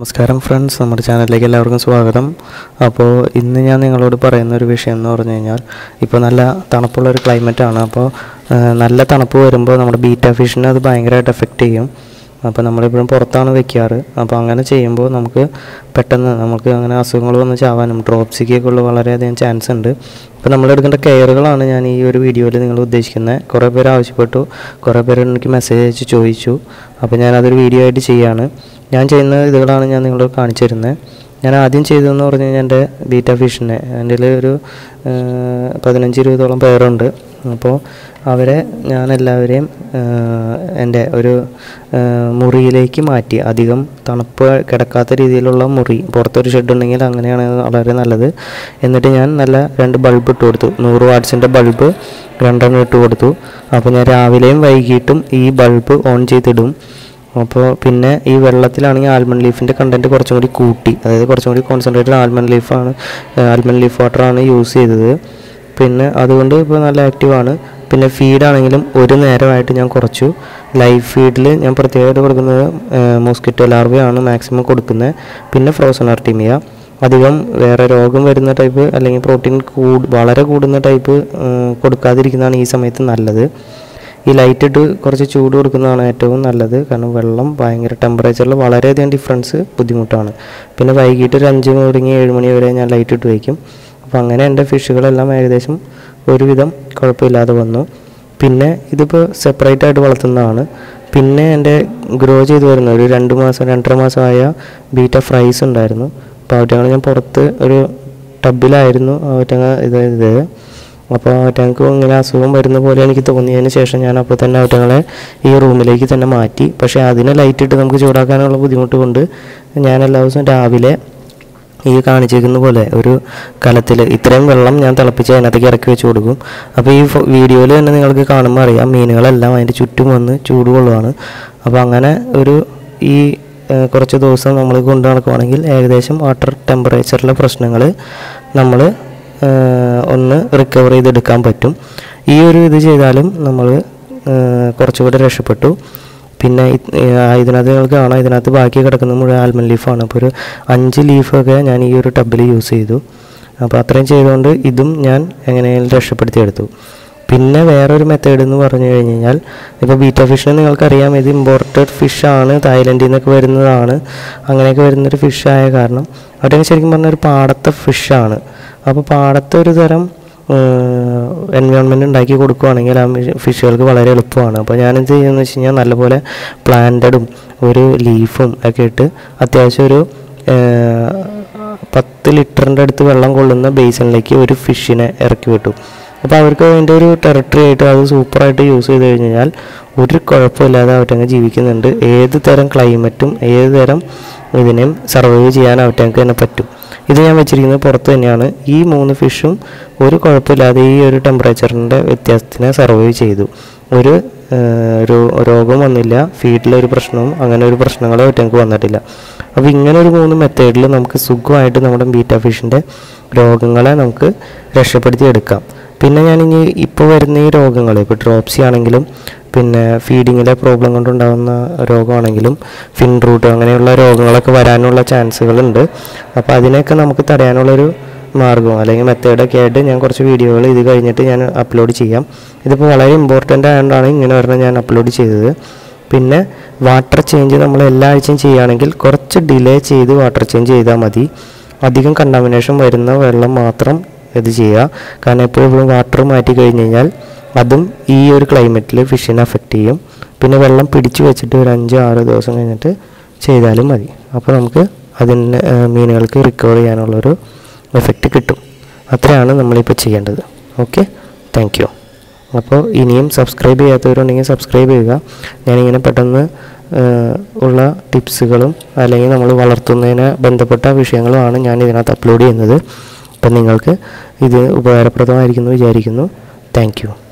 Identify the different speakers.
Speaker 1: നമസ്കാരം ഫ്രണ്ട്സ് നമ്മുടെ ചാനലിലേക്ക് എല്ലാവർക്കും സ്വാഗതം. അപ്പോൾ ഇന്ന് ഞാൻ നിങ്ങളോട് പറയുന്ന ഒരു വിഷയം എന്ന് പറഞ്ഞു കഴിഞ്ഞാൽ ഇപ്പോൾ നല്ല തണുപ്പുള്ള ഒരു ആണ്. അപ്പോൾ നല്ല തണുപ്പ് വരുമ്പോൾ നമ്മുടെ ബീറ്റ ഫിഷിനെ അത് ഭയങ്കരമായിട്ട് എഫക്റ്റ് ചെയ്യും. അപ്പോൾ നമ്മളിപ്പോഴും പുറത്താണ് വെക്കാറ്. അപ്പോൾ അങ്ങനെ ചെയ്യുമ്പോൾ നമുക്ക് പെട്ടെന്ന് നമുക്ക് അങ്ങനെ അസുഖങ്ങൾ വന്ന് ചാവാനും ഡ്രോപ്സിക്കൊക്കെ ഉള്ള വളരെയധികം ചാൻസ് ഉണ്ട്. അപ്പോൾ നമ്മളെടുക്കേണ്ട കെയറുകളാണ് ഞാൻ ഈ ഒരു വീഡിയോയിൽ നിങ്ങൾ ഉദ്ദേശിക്കുന്നത് കുറേ പേര് ആവശ്യപ്പെട്ടു. കുറേ പേര് എനിക്ക് മെസ്സേജ് അയച്ച് ചോദിച്ചു. അപ്പോൾ ഞാനതൊരു വീഡിയോ ആയിട്ട് ചെയ്യാണ്. ഞാൻ ചെയ്യുന്ന ഇതുകളാണ് ഞാൻ നിങ്ങളോട് കാണിച്ചു തരുന്നത് ഞാൻ ആദ്യം ചെയ്തതെന്ന് പറഞ്ഞു കഴിഞ്ഞാൽ എന്റെ ബീറ്റ ഫിഷിനെ. എന്റെ ഒരു പതിനഞ്ച് ഇരുപതോളം പേരുണ്ട് അപ്പോൾ അവരെ ഞാൻ എല്ലാവരെയും എന്റെ ഒരു മുറിയിലേക്ക് മാറ്റി. അധികം തണുപ്പ് കിടക്കാത്ത രീതിയിലുള്ള മുറി. പുറത്തൊരു ഷെഡ് ഉണ്ടെങ്കിൽ അങ്ങനെയാണ് വളരെ നല്ലത്. എന്നിട്ട് ഞാൻ നല്ല രണ്ട് ബൾബ് ഇട്ട് കൊടുത്തു. നൂറ് വാട്ട്സിന്റെ ബൾബ് രണ്ടെണ്ണം ഇട്ട് കൊടുത്തു. അപ്പോൾ ഞാൻ രാവിലെയും വൈകിട്ടും ഈ ബൾബ് ഓൺ ചെയ്തിടും. അപ്പോൾ പിന്നെ ഈ വെള്ളത്തിലാണെങ്കിൽ ആൽമണ്ട് ലീഫിന്റെ കണ്ടന്റ് കുറച്ചും കൂടി കൂട്ടി. അതായത് കുറച്ചും കൂടി കോൺസെൻട്രേറ്റഡ് ആൽമണ്ട് ലീഫാണ് ആൽമണ്ട് ലീഫ് വാട്ടറാണ് യൂസ് ചെയ്തത്. പിന്നെ അതുകൊണ്ട് ഇപ്പോൾ നല്ല ആക്റ്റീവാണ് പിന്നെ ഫീഡാണെങ്കിലും ഒരു നേരമായിട്ട് ഞാൻ കുറച്ചു. ലൈവ് ഫീഡിൽ ഞാൻ പ്രത്യേകമായിട്ട് കൊടുക്കുന്നത് മോസ്കിറ്റോ ലാർവയാണ് മാക്സിമം കൊടുക്കുന്നത്. പിന്നെ ഫ്രോസൺ ആർട്ടിമിയ അധികം വേറെ രോഗം വരുന്ന ടൈപ്പ് അല്ലെങ്കിൽ പ്രോട്ടീൻ വളരെ കൂടുന്ന ടൈപ്പ് കൊടുക്കാതിരിക്കുന്നതാണ് ഈ സമയത്ത് നല്ലത്. ഈ ലൈറ്റ് ഇട്ട് കുറച്ച് ചൂട് കൊടുക്കുന്നതാണ് ഏറ്റവും നല്ലത്. കാരണം വെള്ളം ഭയങ്കര ടെമ്പറേച്ചറിൽ വളരെയധികം ഡിഫറൻസ് ബുദ്ധിമുട്ടാണ്. പിന്നെ വൈകിട്ട് ഒരു അഞ്ച് തുടങ്ങി ഏഴ് മണി വരെ ഞാൻ ലൈറ്റ് ഇട്ട് വയ്ക്കും അപ്പോൾ അങ്ങനെ എന്റെ ഫിഷുകളെല്ലാം ഏകദേശം ഒരുവിധം കുഴപ്പമില്ലാതെ വന്നു. പിന്നെ ഇതിപ്പോൾ സെപ്പറേറ്റ് ആയിട്ട് വളർത്തുന്നതാണ്. പിന്നെ എന്റെ ഗ്രോ ചെയ്ത് വരുന്ന ഒരു രണ്ട് മാസം രണ്ടര മാസമായ ബീറ്റ ഫ്രൈസ് ഉണ്ടായിരുന്നു. അപ്പോൾ അവറ്റങ്ങൾ ഞാൻ പുറത്ത് ഒരു ടബിലായിരുന്നു അവറ്റങ്ങ ഇത് ഇത് അപ്പോൾ അവറ്റങ്ങൾക്ക് ഇങ്ങനെ അസുഖം വരുന്ന പോലെ എനിക്ക് തോന്നിയതിന് ശേഷം ഞാൻ അപ്പോൾ തന്നെ അവറ്റങ്ങളെ ഈ റൂമിലേക്ക് തന്നെ മാറ്റി. പക്ഷേ അതിനെ ലൈറ്റ് ഇട്ട് നമുക്ക് ചൂടാക്കാനുള്ള ബുദ്ധിമുട്ട് കൊണ്ട് ഞാൻ എല്ലാ ദിവസവും രാവിലെ ഈ കാണിച്ചിരിക്കുന്ന പോലെ ഒരു കലത്തിൽ ഇത്രയും വെള്ളം ഞാൻ തിളപ്പിച്ച് അതിനകത്തേക്ക് ഇറക്കി വെച്ച് കൊടുക്കും. അപ്പോൾ ഈ വീഡിയോയിൽ തന്നെ നിങ്ങൾക്ക് കാണുമ്പോൾ അറിയാം മീനുകളെല്ലാം അതിന്റെ ചുറ്റും വന്ന് ചൂട് കൊള്ളുവാണ്. അപ്പോൾ അങ്ങനെ ഒരു ഈ കുറച്ച് ദിവസം നമ്മൾ കൊണ്ടു നടക്കുവാണെങ്കിൽ ഏകദേശം വാട്ടർ ടെമ്പറേച്ചറിലെ പ്രശ്നങ്ങൾ നമ്മൾ ഒന്ന് റിക്കവർ ചെയ്തെടുക്കാൻ പറ്റും. ഈ ഒരു ഇത് ചെയ്താലും നമ്മൾ കുറച്ചുകൂടെ രക്ഷപ്പെട്ടു. പിന്നെ ഇതിനകത്ത് നിങ്ങൾക്ക് കാണാം ഇതിനകത്ത് ബാക്കി കിടക്കുന്ന മുഴുവൻ ആൽമൺ ലീഫാണ് അപ്പോൾ ഒരു അഞ്ച് ലീഫൊക്കെ ഞാൻ ഈ ഒരു ടബിൽ യൂസ് ചെയ്തു. അപ്പോൾ അത്രയും ചെയ്തുകൊണ്ട് ഇതും ഞാൻ എങ്ങനെയാലും രക്ഷപ്പെടുത്തിയെടുത്തു. പിന്നെ വേറൊരു മെത്തേഡ് എന്ന് പറഞ്ഞു കഴിഞ്ഞ് കഴിഞ്ഞാൽ ഇപ്പോൾ ബീറ്റ ഫിഷിനെ നിങ്ങൾക്കറിയാം ഇത് ഇമ്പോർട്ടഡ് ഫിഷാണ് തായ്ലൻഡിൽ നിന്നൊക്കെ വരുന്നതാണ്. അങ്ങനെയൊക്കെ വരുന്നൊരു ഫിഷായ കാരണം അവിടെ ശരിക്കും പറഞ്ഞാൽ ഒരു പാടത്തെ ഫിഷാണ് അപ്പോൾ പാടത്തെ ഒരു തരം എൻവയോൺമെന്റ് ഉണ്ടാക്കി കൊടുക്കുകയാണെങ്കിൽ ആ ഫിഷുകൾക്ക് വളരെ എളുപ്പമാണ്. അപ്പോൾ ഞാനെന്ത് ചെയ്യുന്നത് വെച്ച് കഴിഞ്ഞാൽ നല്ലപോലെ പ്ലാന്റഡും ഒരു ലീഫും ഒക്കെ ഇട്ട് അത്യാവശ്യം ഒരു പത്ത് ലിറ്ററിന്റെ അടുത്ത് വെള്ളം കൊള്ളുന്ന ബേസിനിലേക്ക് ഒരു ഫിഷിനെ ഇറക്കി വിട്ടു. അപ്പോൾ അവർക്ക് അതിന്റെ ഒരു ടെറിട്ടറി ആയിട്ട് അത് സൂപ്പറായിട്ട് യൂസ് ചെയ്ത് കഴിഞ്ഞാൽ ഒരു കുഴപ്പമില്ലാതെ അവറ്റങ്ങ് ജീവിക്കുന്നുണ്ട്. ഏത് തരം ക്ലൈമറ്റും ഏത് തരം ഇതിനെയും സർവൈവ് ചെയ്യാൻ അവറ്റങ്ങൾക്ക് തന്നെ പറ്റും. ഇത് ഞാൻ വെച്ചിരിക്കുന്നത് പുറത്ത് തന്നെയാണ്. ഈ മൂന്ന് ഫിഷും ഒരു കുഴപ്പമില്ലാതെ ഈ ഒരു ടെമ്പറേച്ചറിന്റെ വ്യത്യാസത്തിനെ സർവൈവ് ചെയ്തു. ഒരു ഒരു രോഗം വന്നില്ല ഫീഡിലൊരു പ്രശ്നവും അങ്ങനെ ഒരു പ്രശ്നങ്ങളോ ഒറ്റങ്ങൾക്ക് വന്നിട്ടില്ല. അപ്പോൾ ഇങ്ങനെ ഒരു മൂന്ന് മെത്തേഡിൽ നമുക്ക് സുഖമായിട്ട് നമ്മുടെ ബീറ്റ ഫിഷിന്റെ രോഗങ്ങളെ നമുക്ക് രക്ഷപ്പെടുത്തി എടുക്കാം പിന്നെ ഞാനിനി ഇപ്പോൾ വരുന്ന ഈ രോഗങ്ങൾ ഇപ്പോൾ ഡ്രോപ്സി ആണെങ്കിലും പിന്നെ ഫീഡിങ്ങിലെ പ്രോബ്ലം കൊണ്ടുണ്ടാകുന്ന രോഗമാണെങ്കിലും ഫിൻ റൂട്ട് അങ്ങനെയുള്ള രോഗങ്ങളൊക്കെ വരാനുള്ള ചാൻസുകളുണ്ട്. അപ്പോൾ അതിനെയൊക്കെ നമുക്ക് തടയാനുള്ളൊരു മാർഗം അല്ലെങ്കിൽ മെത്തേഡൊക്കെ ആയിട്ട് ഞാൻ കുറച്ച് വീഡിയോകൾ ഇത് കഴിഞ്ഞിട്ട് ഞാൻ അപ്ലോഡ് ചെയ്യാം. ഇതിപ്പോൾ വളരെ ഇമ്പോർട്ടന്റ് ആയതുകൊണ്ടാണ് ഇങ്ങനെ വരണം ഞാൻ അപ്ലോഡ് ചെയ്തത്. പിന്നെ വാട്ടർ ചേഞ്ച് നമ്മൾ എല്ലാ ആഴ്ചയും ചെയ്യുകയാണെങ്കിൽ കുറച്ച് ഡിലേ ചെയ്ത് വാട്ടർ ചേഞ്ച് ചെയ്താൽ മതി. അധികം കണ്ടാമിനേഷൻ വരുന്ന വെള്ളം മാത്രം ഇത് ചെയ്യുക. കാരണം എപ്പോഴും വാട്ടർ മാറ്റി കഴിഞ്ഞ് കഴിഞ്ഞാൽ അതും ഈ ഒരു ക്ലൈമറ്റിൽ ഫിഷിനെ അഫക്റ്റ് ചെയ്യും. പിന്നെ വെള്ളം പിടിച്ചു വെച്ചിട്ട് ഒരു അഞ്ചോ ആറോ ദിവസം കഴിഞ്ഞിട്ട് ചെയ്താലും മതി. അപ്പോൾ നമുക്ക് അതിന് മീനുകൾക്ക് റിക്കവർ ചെയ്യാനുള്ളൊരു എഫക്റ്റ് കിട്ടും. അത്രയാണ് നമ്മളിപ്പോൾ ചെയ്യേണ്ടത്. ഓക്കെ താങ്ക് യു അപ്പോൾ ഇനിയും സബ്സ്ക്രൈബ് ചെയ്യാത്തവരുണ്ടെങ്കിൽ സബ്സ്ക്രൈബ് ചെയ്യുക. ഞാനിങ്ങനെ പെട്ടെന്ന് ഉള്ള ടിപ്സുകളും അല്ലെങ്കിൽ നമ്മൾ വളർത്തുന്നതിന് ബന്ധപ്പെട്ട വിഷയങ്ങളുമാണ് ഞാൻ ഇതിനകത്ത് അപ്ലോഡ് ചെയ്യുന്നത്. അപ്പം നിങ്ങൾക്ക് ഇത് ഉപകാരപ്രദമായിരിക്കുന്നു വിചാരിക്കുന്നു. താങ്ക്